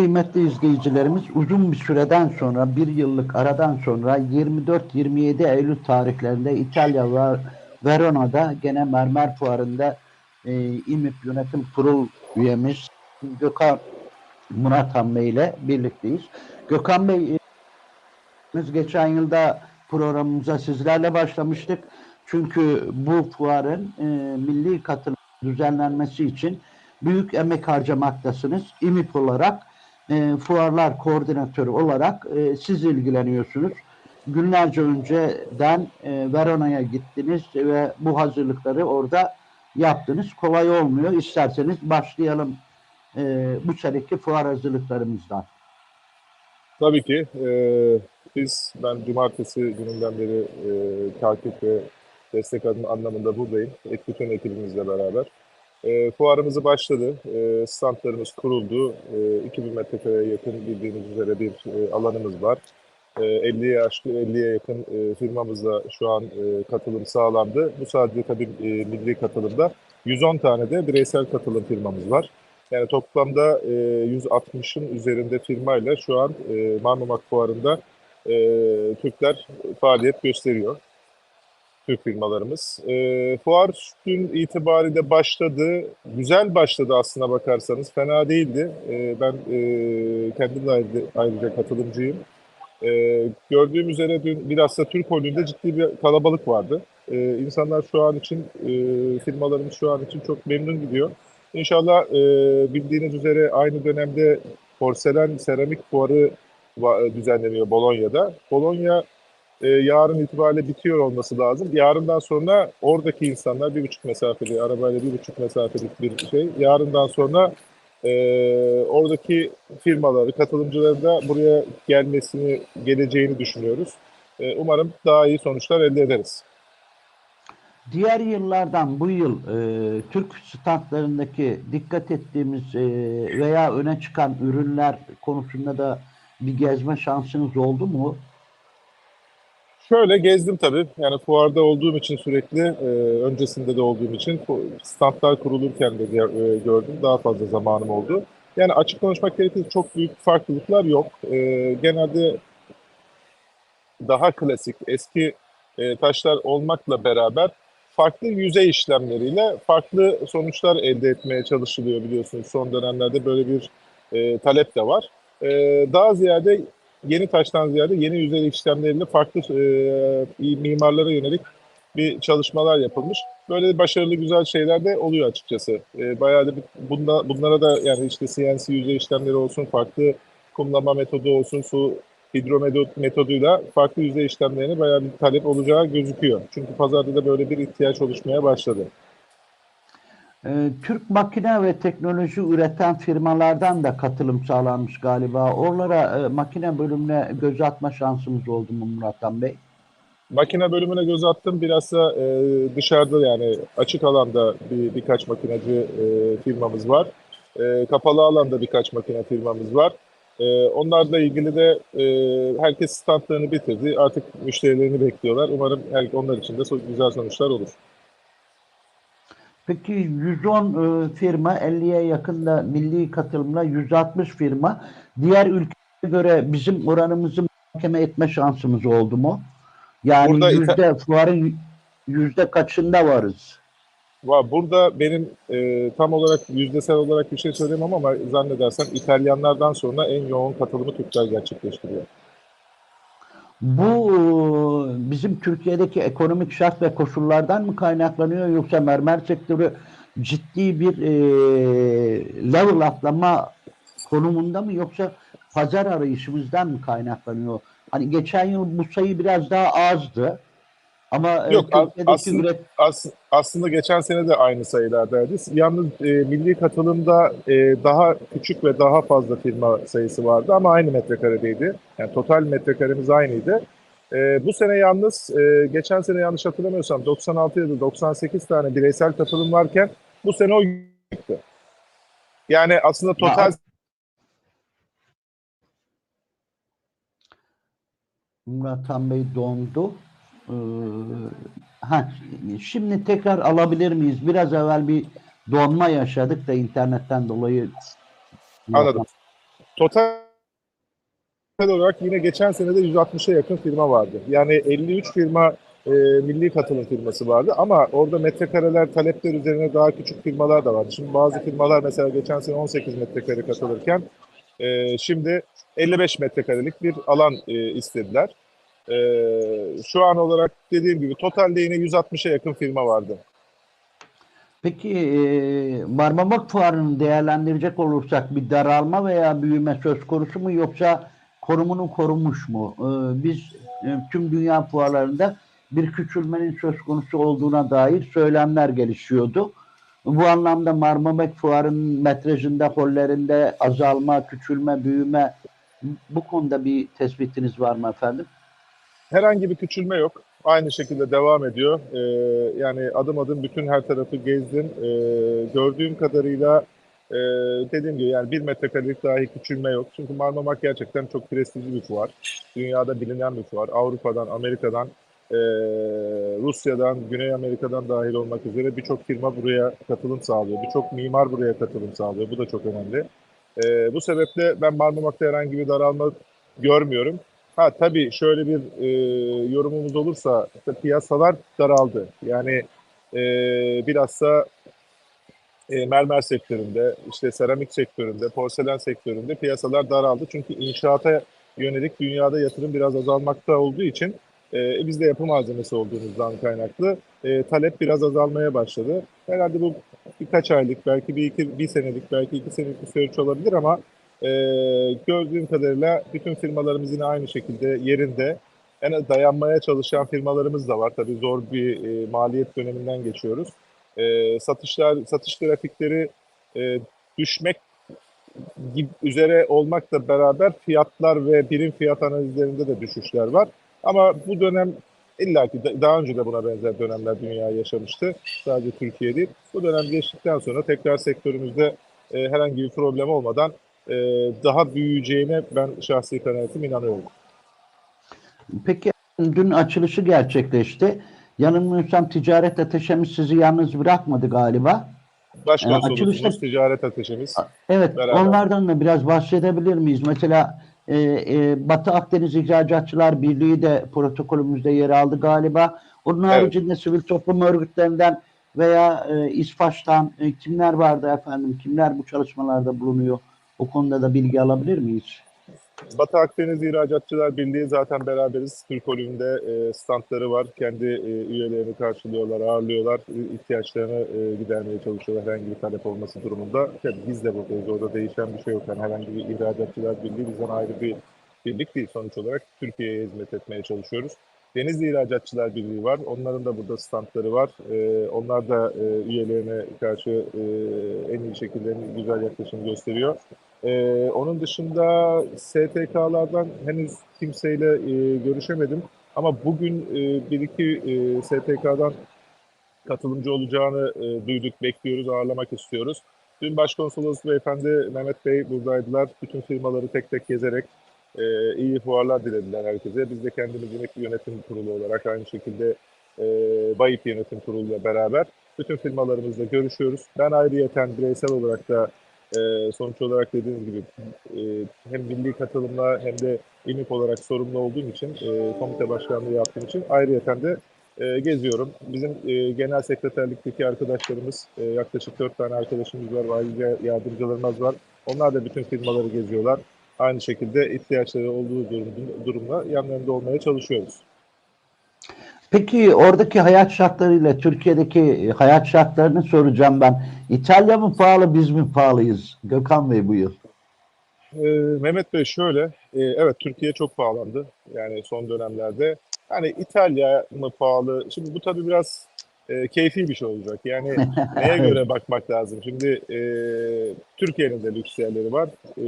Kıymetli izleyicilerimiz uzun bir süreden sonra bir yıllık aradan sonra 24-27 Eylül tarihlerinde İtalya ve Verona'da gene mermer fuarında e, İMİP Yönetim Kurul üyemiz Gökhan Murat Han ile birlikteyiz. Gökhan Bey e, biz geçen yılda programımıza sizlerle başlamıştık. Çünkü bu fuarın e, milli katılım düzenlenmesi için büyük emek harcamaktasınız. İMİP olarak e, fuarlar koordinatörü olarak e, siz ilgileniyorsunuz. Günlerce önceden e, Verona'ya gittiniz ve bu hazırlıkları orada yaptınız. Kolay olmuyor. İsterseniz başlayalım e, bu seneki fuar hazırlıklarımızdan. Tabii ki. Ee, biz, ben cumartesi gününden beri e, takip ve destek anlamında buradayım. Ek- Bütün ekibimizle beraber. E, fuarımızı başladı. E, standlarımız kuruldu. E, 2000 metrekareye yakın bildiğiniz üzere bir e, alanımız var. E, 50'ye aşkın, 50'ye yakın e, firmamızla şu an e, katılım sağlandı. Bu sadece tabii e, milli katılımda. 110 tane de bireysel katılım firmamız var. Yani toplamda e, 160'ın üzerinde firmayla şu an e, Marmamak Fuarı'nda e, Türkler faaliyet gösteriyor. Türk firmalarımız. E, fuar dün itibariyle başladı. Güzel başladı aslına bakarsanız. Fena değildi. E, ben e, kendim de ayrıca, ayrıca katılımcıyım. E, gördüğüm üzere dün bilhassa Türk Holü'nde ciddi bir kalabalık vardı. E, insanlar şu an için, e, firmalarımız şu an için çok memnun gidiyor. İnşallah e, bildiğiniz üzere aynı dönemde porselen seramik fuarı düzenleniyor Bolonya'da. Bologna e, yarın itibariyle bitiyor olması lazım. Yarından sonra oradaki insanlar bir buçuk mesafeli, arabayla bir buçuk mesafelik bir şey. Yarından sonra e, oradaki firmaları, katılımcıların da buraya gelmesini, geleceğini düşünüyoruz. E, umarım daha iyi sonuçlar elde ederiz. Diğer yıllardan bu yıl e, Türk standlarındaki dikkat ettiğimiz e, veya öne çıkan ürünler konusunda da bir gezme şansınız oldu mu? Şöyle gezdim tabii. Yani fuarda olduğum için sürekli, e, öncesinde de olduğum için standlar kurulurken de e, gördüm. Daha fazla zamanım oldu. Yani açık konuşmak gerekirse çok büyük farklılıklar yok. E, genelde daha klasik, eski e, taşlar olmakla beraber farklı yüzey işlemleriyle farklı sonuçlar elde etmeye çalışılıyor biliyorsunuz. Son dönemlerde böyle bir e, talep de var. E, daha ziyade yeni taştan ziyade yeni yüzey işlemleriyle farklı e, mimarlara yönelik bir çalışmalar yapılmış. Böyle başarılı güzel şeyler de oluyor açıkçası. E, bayağı da bunda, bunlara da yani işte CNC yüzey işlemleri olsun, farklı kumlama metodu olsun, su hidro meto- metoduyla farklı yüzey işlemlerine bayağı bir talep olacağı gözüküyor. Çünkü pazarda da böyle bir ihtiyaç oluşmaya başladı. E, Türk makine ve teknoloji üreten firmalardan da katılım sağlanmış galiba. Oralara e, makine bölümüne göz atma şansımız oldu mu Murat Han Bey? Makine bölümüne göz attım. Biraz da e, dışarıda yani açık alanda bir, birkaç makinacı e, firmamız var. E, kapalı alanda birkaç makine firmamız var. Onlarla ilgili de herkes standlarını bitirdi. Artık müşterilerini bekliyorlar. Umarım her, onlar için de güzel sonuçlar olur. Peki 110 e, firma 50'ye yakında milli katılımla 160 firma diğer ülkelere göre bizim oranımızı muhakeme etme şansımız oldu mu? Yani Burada İta- yüzde fuarın yüzde kaçında varız? Va- Burada benim e, tam olarak yüzdesel olarak bir şey söyleyemem ama zannedersem İtalyanlardan sonra en yoğun katılımı Türkler gerçekleştiriyor. Bu e, bizim Türkiye'deki ekonomik şart ve koşullardan mı kaynaklanıyor yoksa mermer sektörü ciddi bir e, level atlama konumunda mı yoksa pazar arayışımızdan mı kaynaklanıyor? Hani geçen yıl bu sayı biraz daha azdı ama e, Yok, Türkiye'deki aslında- üret As, aslında geçen sene de aynı sayılardaydı. Yalnız e, milli katılımda e, daha küçük ve daha fazla firma sayısı vardı ama aynı metrekaredeydi. Yani total metrekaremiz aynıydı. E, bu sene yalnız, e, geçen sene yanlış hatırlamıyorsam 96 ya da 98 tane bireysel katılım varken bu sene o yıktı. Yani aslında total Murat Han Bey dondu. Ee, ha, şimdi tekrar alabilir miyiz? Biraz evvel bir donma yaşadık da internetten dolayı. Anladım. total olarak yine geçen sene de 160'a yakın firma vardı. Yani 53 firma e, milli katılım firması vardı ama orada metrekareler talepler üzerine daha küçük firmalar da vardı. Şimdi bazı firmalar mesela geçen sene 18 metrekare katılırken e, şimdi 55 metrekarelik bir alan e, istediler. E, şu an olarak dediğim gibi totalde yine 160'a yakın firma vardı. Peki e, Marmamak Fuarı'nı değerlendirecek olursak bir daralma veya büyüme söz konusu mu yoksa konumunu korumuş mu? E, biz e, tüm dünya fuarlarında bir küçülmenin söz konusu olduğuna dair söylemler gelişiyordu. Bu anlamda Marmamak Fuarı'nın metrajında, hollerinde azalma, küçülme, büyüme bu konuda bir tespitiniz var mı efendim? Herhangi bir küçülme yok. Aynı şekilde devam ediyor. Ee, yani adım adım bütün her tarafı gezdim. Ee, gördüğüm kadarıyla e, dediğim gibi yani bir metrekarelik dahi küçülme yok. Çünkü Marmamak gerçekten çok prestijli bir fuar. Dünyada bilinen bir fuar. Avrupa'dan, Amerika'dan, e, Rusya'dan, Güney Amerika'dan dahil olmak üzere birçok firma buraya katılım sağlıyor. Birçok mimar buraya katılım sağlıyor. Bu da çok önemli. E, bu sebeple ben Marmamak'ta herhangi bir daralma görmüyorum. Ha tabii şöyle bir e, yorumumuz olursa işte piyasalar daraldı. Yani e, bilhassa e, mermer sektöründe, işte seramik sektöründe, porselen sektöründe piyasalar daraldı. Çünkü inşaata yönelik dünyada yatırım biraz azalmakta olduğu için e, biz de yapı malzemesi olduğumuzdan kaynaklı e, talep biraz azalmaya başladı. Herhalde bu birkaç aylık, belki bir, iki, bir senelik, belki iki senelik bir süreç olabilir ama e, gördüğüm kadarıyla bütün firmalarımız yine aynı şekilde yerinde. En dayanmaya çalışan firmalarımız da var. Tabii zor bir e, maliyet döneminden geçiyoruz. E, satışlar, satış grafikleri e, düşmek üzere olmakla beraber fiyatlar ve birim fiyat analizlerinde de düşüşler var. Ama bu dönem illaki da- daha önce de buna benzer dönemler dünya yaşamıştı. Sadece Türkiye değil. Bu dönem geçtikten sonra tekrar sektörümüzde e, herhangi bir problem olmadan e, daha büyüyeceğine ben şahsi kanaatim inanıyorum. Peki dün açılışı gerçekleşti. Yanılmıyorsam ticaret ateşemiz sizi yalnız bırakmadı galiba. Başkonsolosumuz, açılışta- ticaret ateşimiz. Evet, Beraber. onlardan da biraz bahsedebilir miyiz? Mesela e, e, Batı Akdeniz İhracatçılar Birliği de protokolümüzde yer aldı galiba. Onun Evet. haricinde sivil toplum örgütlerinden veya e, İSPAŞ'tan e, kimler vardı efendim? Kimler bu çalışmalarda bulunuyor? O konuda da bilgi alabilir miyiz? Batı Akdeniz İhracatçılar Birliği zaten beraberiz. Türk Holü'nde e, standları var. Kendi e, üyelerini karşılıyorlar, ağırlıyorlar. İhtiyaçlarını e, gidermeye çalışıyorlar herhangi bir talep olması durumunda. Tabii biz de buradayız. Orada değişen bir şey yok. Yani herhangi bir İhracatçılar Birliği bizden ayrı bir birlik değil. Sonuç olarak Türkiye'ye hizmet etmeye çalışıyoruz. Denizli İhracatçılar Birliği var. Onların da burada standları var. E, onlar da e, üyelerine karşı e, en iyi şekilde en güzel yaklaşım gösteriyor. Ee, onun dışında STK'lardan henüz kimseyle e, görüşemedim. Ama bugün e, bir iki e, STK'dan katılımcı olacağını e, duyduk, bekliyoruz, ağırlamak istiyoruz. Dün Başkonsolos Beyefendi Mehmet Bey buradaydılar. Bütün firmaları tek tek gezerek e, iyi fuarlar dilediler herkese. Biz de kendimiz yine yönetim kurulu olarak aynı şekilde e, BAYİP yönetim kuruluyla beraber bütün firmalarımızla görüşüyoruz. Ben ayrıyeten bireysel olarak da e, sonuç olarak dediğiniz gibi e, hem milli katılımla hem de İMİP olarak sorumlu olduğum için, e, komite başkanlığı yaptığım için ayrıyeten de e, geziyorum. Bizim e, genel sekreterlikteki arkadaşlarımız, e, yaklaşık dört tane arkadaşımız var, ayrıca yardımcılarımız var. Onlar da bütün firmaları geziyorlar. Aynı şekilde ihtiyaçları olduğu durum, durumda yanlarında olmaya çalışıyoruz. Peki oradaki hayat şartlarıyla Türkiye'deki hayat şartlarını soracağım ben. İtalya mı pahalı, biz mi pahalıyız? Gökhan Bey bu yıl. Ee, Mehmet Bey şöyle, e, evet Türkiye çok pahalandı yani son dönemlerde. Hani İtalya mı pahalı? Şimdi bu tabii biraz e, keyfi bir şey olacak. Yani neye göre bakmak lazım? Şimdi e, Türkiye'nin de lüks yerleri var. E,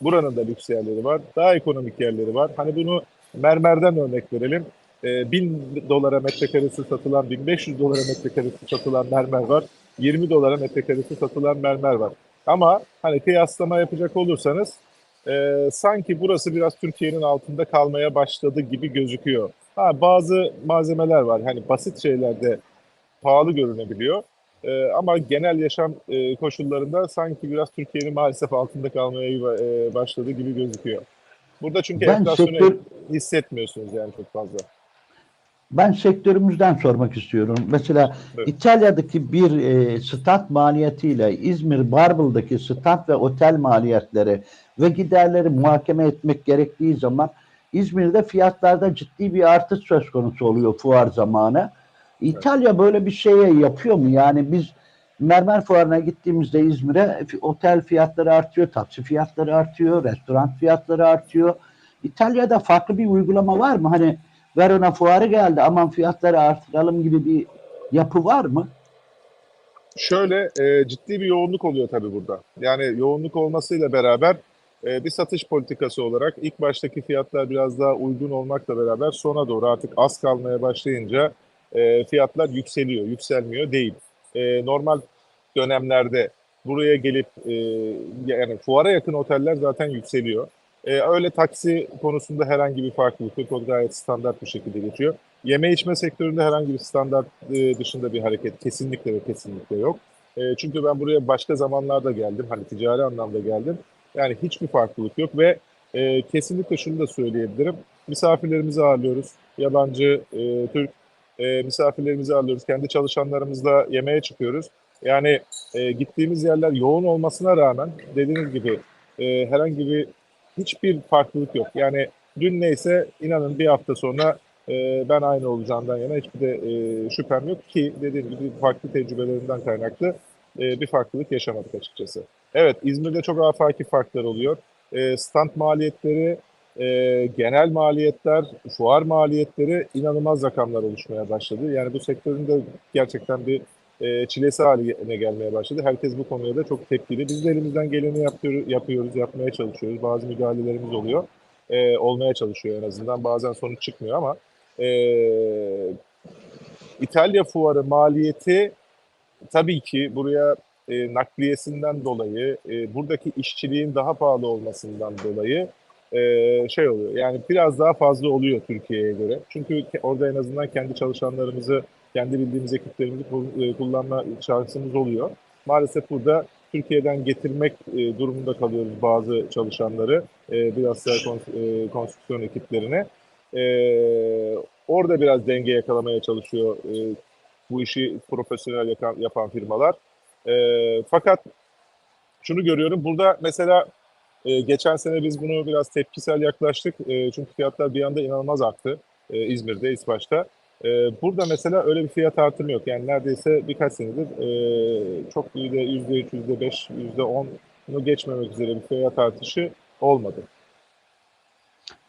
buranın da lüks yerleri var. Daha ekonomik yerleri var. Hani bunu mermerden örnek verelim. E, 1000 dolara metrekaresi satılan, 1500 dolara metrekaresi satılan mermer var. 20 dolara metrekaresi satılan mermer var. Ama hani kıyaslama yapacak olursanız e, sanki burası biraz Türkiye'nin altında kalmaya başladı gibi gözüküyor. Ha, bazı malzemeler var. Hani basit şeylerde pahalı görünebiliyor. E, ama genel yaşam e, koşullarında sanki biraz Türkiye'nin maalesef altında kalmaya e, başladığı gibi gözüküyor. Burada çünkü Ben enflasyonu sektör- hissetmiyorsunuz yani çok fazla. Ben sektörümüzden sormak istiyorum. Mesela Evet. İtalya'daki bir e, stat maliyetiyle İzmir Barbel'daki stat ve otel maliyetleri ve giderleri muhakeme etmek gerektiği zaman İzmir'de fiyatlarda ciddi bir artış söz konusu oluyor fuar zamanı. İtalya böyle bir şeye yapıyor mu? Yani biz mermer fuarına gittiğimizde İzmir'e otel fiyatları artıyor, taksi fiyatları artıyor, restoran fiyatları artıyor. İtalya'da farklı bir uygulama var mı? Hani Verona fuarı geldi aman fiyatları artıralım gibi bir yapı var mı? Şöyle e, ciddi bir yoğunluk oluyor tabii burada. Yani yoğunluk olmasıyla beraber e, bir satış politikası olarak ilk baştaki fiyatlar biraz daha uygun olmakla beraber sona doğru artık az kalmaya başlayınca e, fiyatlar yükseliyor, yükselmiyor değil. E, normal dönemlerde buraya gelip e, yani fuara yakın oteller zaten yükseliyor. E, öyle taksi konusunda herhangi bir farklılık yok. O gayet standart bir şekilde geçiyor. Yeme içme sektöründe herhangi bir standart e, dışında bir hareket kesinlikle ve kesinlikle yok. E, çünkü ben buraya başka zamanlarda geldim. Hani ticari anlamda geldim. Yani hiçbir farklılık yok ve e, kesinlikle şunu da söyleyebilirim. Misafirlerimizi ağırlıyoruz. Yabancı, e, Türk e, misafirlerimizi ağırlıyoruz. Kendi çalışanlarımızla yemeğe çıkıyoruz. Yani e, gittiğimiz yerler yoğun olmasına rağmen dediğiniz gibi e, herhangi bir hiçbir farklılık yok. Yani dün neyse inanın bir hafta sonra e, ben aynı olacağından yana hiçbir de e, şüphem yok ki dediğim gibi farklı tecrübelerimden kaynaklı e, bir farklılık yaşamadık açıkçası. Evet İzmir'de çok afaki farklar oluyor. E, stand maliyetleri, e, genel maliyetler, fuar maliyetleri inanılmaz rakamlar oluşmaya başladı. Yani bu sektörün de gerçekten bir e, çilesi haline gelmeye başladı. Herkes bu konuya da çok tepkili. Biz de elimizden geleni yapıyor, yapıyoruz, yapmaya çalışıyoruz. Bazı müdahalelerimiz oluyor. E, olmaya çalışıyor en azından. Bazen sonuç çıkmıyor ama e, İtalya fuarı maliyeti tabii ki buraya e, nakliyesinden dolayı, e, buradaki işçiliğin daha pahalı olmasından dolayı e, şey oluyor. Yani biraz daha fazla oluyor Türkiye'ye göre. Çünkü orada en azından kendi çalışanlarımızı, kendi bildiğimiz ekiplerimizi e, kullanma şansımız oluyor. Maalesef burada Türkiye'den getirmek e, durumunda kalıyoruz bazı çalışanları, e, biraz kons- e, konstrüksiyon ekiplerine. Orada biraz denge yakalamaya çalışıyor bu işi profesyonel yapan, firmalar. Fakat şunu görüyorum, burada mesela geçen sene biz bunu biraz tepkisel yaklaştık. Çünkü fiyatlar bir anda inanılmaz arttı İzmir'de, İsvaç'ta. E, burada mesela öyle bir fiyat artımı yok. Yani neredeyse birkaç senedir e, çok yüzde yüzde üç, yüzde beş, yüzde onu geçmemek üzere bir fiyat artışı olmadı.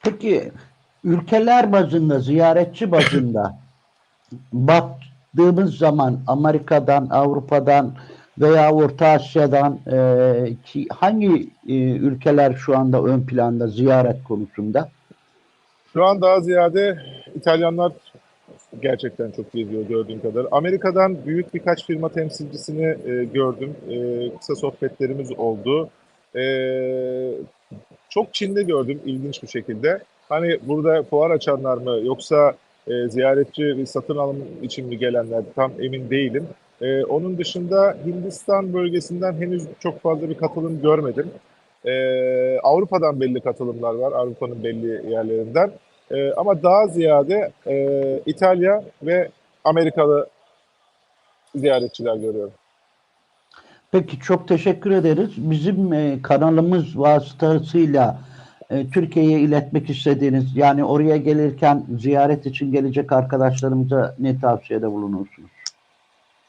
Peki ülkeler bazında, ziyaretçi bazında baktığımız zaman Amerika'dan, Avrupa'dan veya Orta Asya'dan e, ki hangi e, ülkeler şu anda ön planda ziyaret konusunda? Şu an daha ziyade İtalyanlar gerçekten çok geziyor gördüğüm kadar. Amerika'dan büyük birkaç firma temsilcisini e, gördüm. E, kısa sohbetlerimiz oldu. E, çok Çin'de gördüm ilginç bir şekilde. Hani burada fuar açanlar mı yoksa e, ziyaretçi ve satın alım için mi gelenler tam emin değilim. E, onun dışında Hindistan bölgesinden henüz çok fazla bir katılım görmedim. E, Avrupa'dan belli katılımlar var, Avrupa'nın belli yerlerinden. E, ama daha ziyade e, İtalya ve Amerikalı ziyaretçiler görüyorum. Peki çok teşekkür ederiz. Bizim e, kanalımız vasıtasıyla e, Türkiye'ye iletmek istediğiniz yani oraya gelirken ziyaret için gelecek arkadaşlarımıza ne tavsiyede bulunursunuz?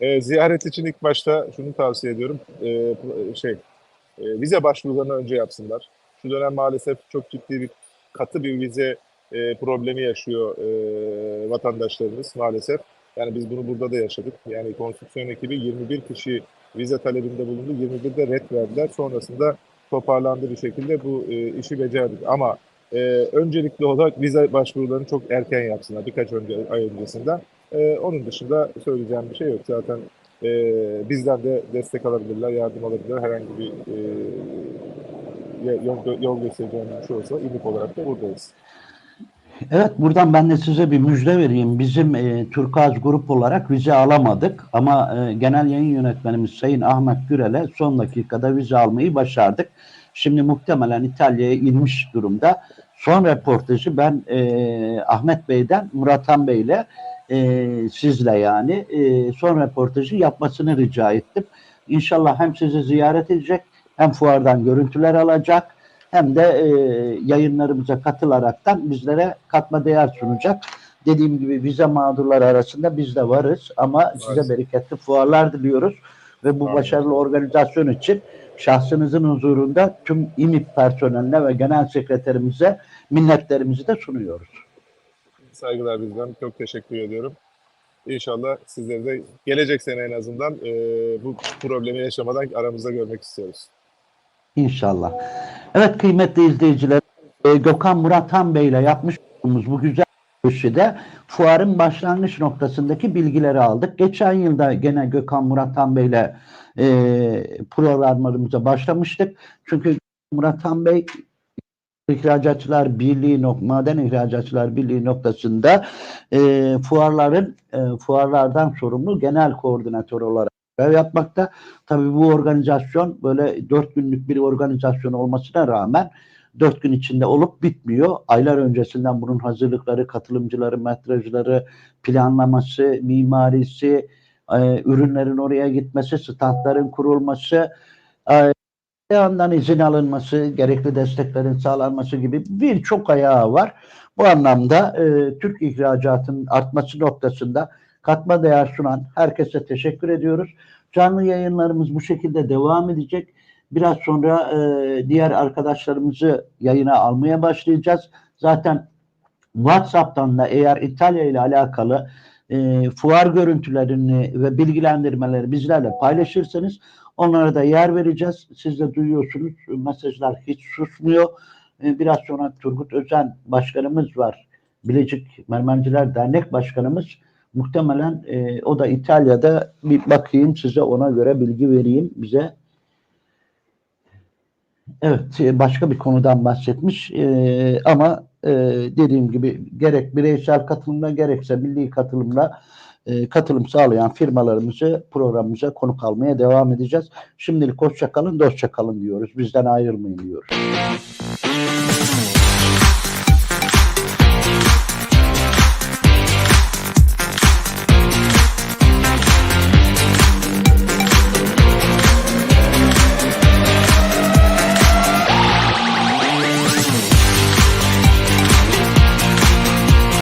E, ziyaret için ilk başta şunu tavsiye ediyorum. E, şey, e, vize başvurularını önce yapsınlar. Şu dönem maalesef çok ciddi bir katı bir vize e, problemi yaşıyor e, vatandaşlarımız maalesef. Yani biz bunu burada da yaşadık. Yani konstrüksiyon ekibi 21 kişi vize talebinde bulundu. 21'de red verdiler. Sonrasında toparlandı bir şekilde bu e, işi becerdik. Ama e, öncelikli olarak vize başvurularını çok erken yapsınlar. Birkaç önce, ay öncesinden. E, onun dışında söyleyeceğim bir şey yok. Zaten e, bizden de destek alabilirler, yardım alabilirler. Herhangi bir e, yol, yol göstereceğim bir şey olsa İMİK olarak da buradayız. Evet buradan ben de size bir müjde vereyim. Bizim e, Turkuaz grup olarak vize alamadık ama e, genel yayın yönetmenimiz Sayın Ahmet Gürel'e son dakikada vize almayı başardık. Şimdi muhtemelen İtalya'ya inmiş durumda. Son reportajı ben e, Ahmet Bey'den Murat Han Bey'le e, sizle yani e, son reportajı yapmasını rica ettim. İnşallah hem sizi ziyaret edecek hem fuardan görüntüler alacak hem de e, yayınlarımıza katılaraktan bizlere katma değer sunacak. Dediğim gibi vize mağdurları arasında biz de varız ama size Varız. bereketli fuarlar diliyoruz ve bu Amin. başarılı organizasyon için şahsınızın huzurunda tüm İMİP personeline ve genel sekreterimize minnetlerimizi de sunuyoruz. Saygılar bizden. Çok teşekkür ediyorum. İnşallah sizleri de gelecek sene en azından e, bu problemi yaşamadan aramızda görmek istiyoruz. İnşallah. Evet kıymetli izleyiciler, e, Gökhan Murat Han Bey ile yapmış olduğumuz bu güzel de fuarın başlangıç noktasındaki bilgileri aldık. Geçen yılda gene Gökhan Murat Han Bey ile e, programlarımıza başlamıştık. Çünkü Murat Han Bey İhracatçılar Birliği, Maden İhracatçılar Birliği noktasında e, fuarların e, fuarlardan sorumlu genel koordinatör olarak yapmakta. Tabii bu organizasyon böyle dört günlük bir organizasyon olmasına rağmen dört gün içinde olup bitmiyor. Aylar öncesinden bunun hazırlıkları, katılımcıları, metrajları, planlaması, mimarisi, e, ürünlerin oraya gitmesi, standların kurulması, e, yandan izin alınması, gerekli desteklerin sağlanması gibi birçok ayağı var. Bu anlamda e, Türk ihracatının artması noktasında katma değer sunan herkese teşekkür ediyoruz. Canlı yayınlarımız bu şekilde devam edecek. Biraz sonra e, diğer arkadaşlarımızı yayına almaya başlayacağız. Zaten WhatsApp'tan da eğer İtalya ile alakalı e, fuar görüntülerini ve bilgilendirmeleri bizlerle paylaşırsanız onlara da yer vereceğiz. Siz de duyuyorsunuz mesajlar hiç susmuyor. E, biraz sonra Turgut Özen başkanımız var. Bilecik Mermenciler Dernek Başkanımız muhtemelen e, o da İtalya'da bir bakayım size ona göre bilgi vereyim bize. Evet e, başka bir konudan bahsetmiş E, ama e, dediğim gibi gerek bireysel katılımla gerekse milli katılımla e, katılım sağlayan firmalarımızı programımıza konuk almaya devam edeceğiz. Şimdilik hoşça kalın, dostça kalın diyoruz. Bizden ayrılmayın diyoruz.